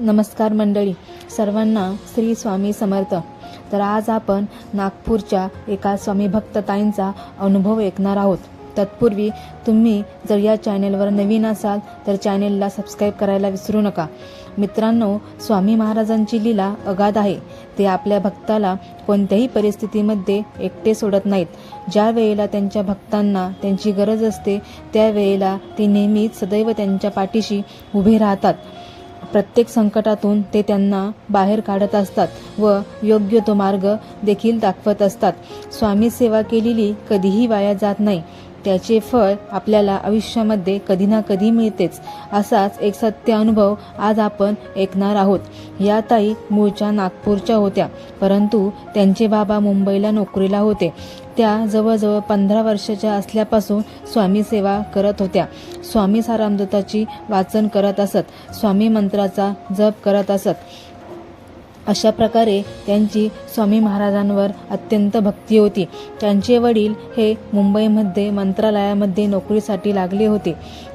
नमस्कार मंडळी. सर्वांना श्री स्वामी समर्थ. तर आज आपण नागपूरच्या एका स्वामी भक्तताईंचा अनुभव ऐकणार आहोत. तत्पूर्वी तुम्ही जर या चॅनेलवर नवीन असाल तर चॅनेलला सबस्क्राईब करायला विसरू नका. मित्रांनो स्वामी महाराजांची लीला अगाध आहे. ते आपल्या भक्ताला कोणत्याही परिस्थितीमध्ये एकटे सोडत नाहीत. ज्या वेळेला त्यांच्या भक्तांना त्यांची गरज असते त्यावेळेला ते नेहमीच सदैव त्यांच्या पाठीशी उभे राहतात. प्रत्येक संकटातून ते त्यांना बाहेर काढत असतात व योग्य तो मार्ग देखील दाखवत असतात. स्वामी सेवा केलेली कधीही वाया जात नाही. त्याचे फळ आपल्याला आयुष्यामध्ये कधी ना कधी मिळतेच. असाच एक सत्य अनुभव आज आपण ऐकणार आहोत. या ताई मूळच्या नागपूरच्या होत्या. परंतु त्यांचे बाबा मुंबईला नोकरीला होते. त्या जवळजवळ पंधरा वर्षाच्या असल्यापासून स्वामी सेवा करत होत्या. स्वामी सारामदूताची वाचन करत असत स्वामी मंत्राचा जप करत असत. अशा प्रकारे त्यांची स्वामी महाराजांवर अत्यंत भक्ती होती. त्यांचे वडील हे मुंबईमध्ये मंत्रालयामध्ये नोकरीसाठी लागले होते.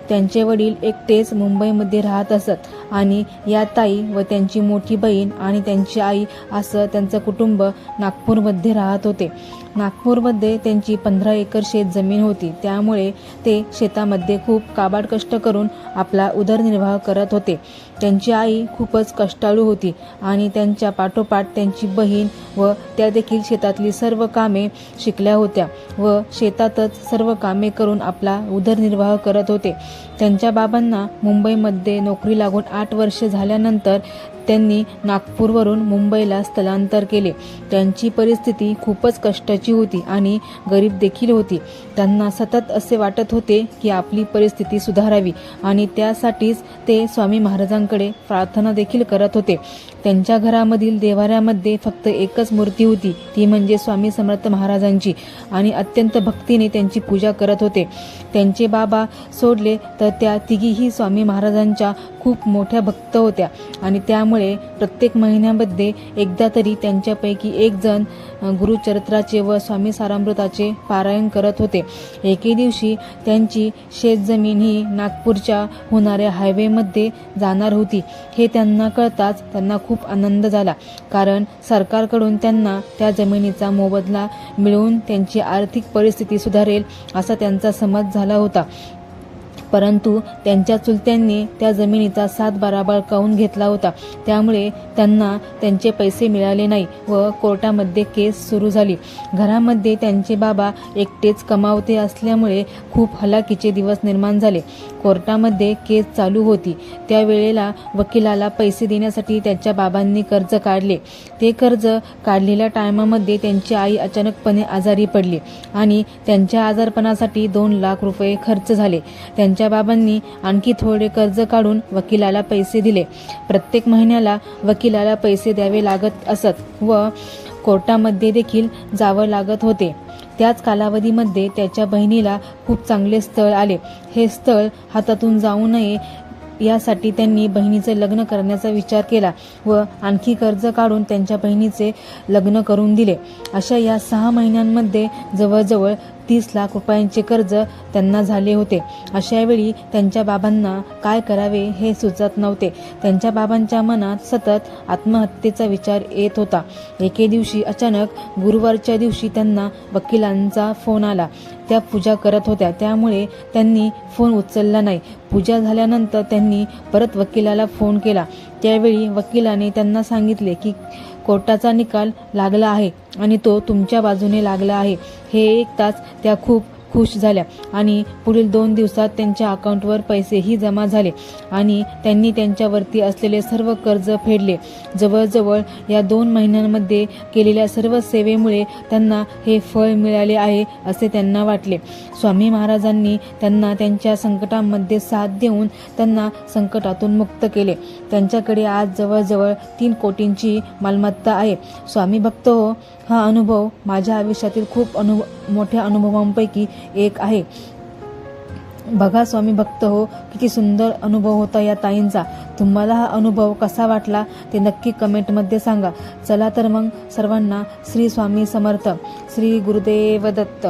त्यांचे वडील एकटेच मुंबईमध्ये राहत असत. आणि या ताई व त्यांची मोठी बहीण आणि त्यांची आई असं त्यांचं कुटुंब नागपूरमध्ये राहत होते. नागपूरमध्ये त्यांची पंधरा एकर शेत जमीन होती. त्यामुळे ते शेतामध्ये खूप काबाड कष्ट करून आपला उदरनिर्वाह करत होते. त्यांची आई खूपच कष्टाळू होती आणि त्यांच्या पाठोपाठ त्यांची बहीण व त्या देखील शेतातली सर्व कामे शिकल्या होत्या व शेतातच सर्व कामे करून आपला उदरनिर्वाह करत होते. त्यांच्या बाबांना मुंबईमध्ये नोकरी लागून आठ वर्ष झाल्यानंतर त्यांनी नागपूरवरून मुंबईला स्थलांतर केले. त्यांची परिस्थिती खूपच कष्टाची होती आणि गरीब देखील होती. त्यांना सतत असे वाटत होते की आपली परिस्थिती सुधारावी आणि त्यासाठीच ते स्वामी महाराजांकडे प्रार्थना देखील करत होते. त्यांच्या घरामधील देवाऱ्यामध्ये फक्त एकच मूर्ती होती. ती म्हणजे स्वामी समर्थ महाराजांची. आणि अत्यंत भक्तीने त्यांची पूजा करत होते. त्यांचे बाबा सोडले तर त्या तिघीही स्वामी महाराजांच्या खूप मोठ्या भक्त होत्या. आणि त्यामुळे प्रत्येक महिन्यामध्ये एकदा तरी त्यांच्यापैकी एक जण गुरुचरित्राचे व स्वामी सारामृताचे पारायण करत होते. एके दिवशी त्यांची शेतजमीन ही नागपूरच्या होणाऱ्या हायवेमध्ये जाणार होती. हे त्यांना कळताच त्यांना खूप आनंद झाला. कारण सरकारकडून त्यांना त्या जमिनीचा मोबदला मिळवून त्यांची आर्थिक परिस्थिती सुधारेल असा त्यांचा समज झाला होता. परंतु त्यांच्या चुलत्यांनी त्या जमिनीचा सात बाराबाळ काऊन घेतला होता? त्यामुळे त्यांना त्यांचे पैसे मिळाले नाही व कोर्टामध्ये केस सुरू झाली. घरामध्ये त्यांचे बाबा एकटेच कमावते असल्यामुळे खूप हलाखीचे दिवस निर्माण झाले. कोर्टामध्ये केस चालू होती. त्यावेळेला वकिलाला पैसे देण्यासाठी त्याच्या बाबांनी कर्ज काढले. ते कर्ज काढलेल्या टायमामध्ये त्यांची आई अचानकपणे आजारी पडली आणि त्यांच्या आजारपणासाठी दोन लाख रुपये खर्च झाले. त्यांच्या बाबांनी आणखी थोडे कर्ज काढून वकिलाला पैसे दिले. प्रत्येक महिन्याला वकिलाला पैसे द्यावे लागत असत व कोर्टामध्ये देखील जावं लागत होते. त्याच कालावधीमध्ये त्याच्या बहिणीला खूप चांगले स्थळ आले. हे स्थळ हातातून जाऊ नये यासाठी त्यांनी बहिणीचे लग्न करण्याचा विचार केला व आणखी कर्ज काढून त्यांच्या बहिणीचे लग्न करून दिले. अशा या सहा महिन्यांमध्ये जवळजवळ तीस लाख रुपयांचे कर्ज त्यांना झाले होते. अशावेळी त्यांच्या बाबांना काय करावे हे सुचत नव्हते. त्यांच्या बाबांच्या मनात सतत आत्महत्येचा विचार येत होता. एके दिवशी अचानक गुरुवारच्या दिवशी त्यांना वकिलांचा फोन आला. त्या पूजा करत होत्या. त्यामुळे त्यांनी फोन उचलला नाही. पूजा झाल्यानंतर त्यांनी परत वकिलाला फोन केला. त्यावेळी वकिलाने त्यांना सांगितले की कोर्टाचा निकाल लागला आहे आणि तो तुमच्या बाजूने लागला आहे. हे ऐकताच त्या खूप खुश झाल्या आणि पुढील दोन दिवसात त्यांच्या अकाउंटवर पैसेही जमा झाले आणि त्यांनी त्यांच्यावरती असलेले सर्व कर्ज फेडले. जवळजवळ या दोन महिन्यांमध्ये केलेल्या सर्व सेवेमुळे त्यांना हे फळ मिळाले आहे असे त्यांना वाटले. स्वामी महाराजांनी त्यांना त्यांच्या संकटांमध्ये साथ देऊन त्यांना संकटातून मुक्त केले. त्यांच्याकडे आज जवळजवळ तीन कोटींची मालमत्ता आहे. स्वामी भक्त हो हा अनुभव माझ्या आयुष्यातील खूप अनुभव मोठ्या अनुभवांपैकी एक आहे. बघा स्वामी भक्त हो किती सुंदर अनुभव होता या ताईंचा. तुम्हाला हा अनुभव कसा वाटला ते नक्की कमेंटमध्ये सांगा. चला तर मग सर्वांना श्री स्वामी समर्थ श्री गुरुदेव दत्त.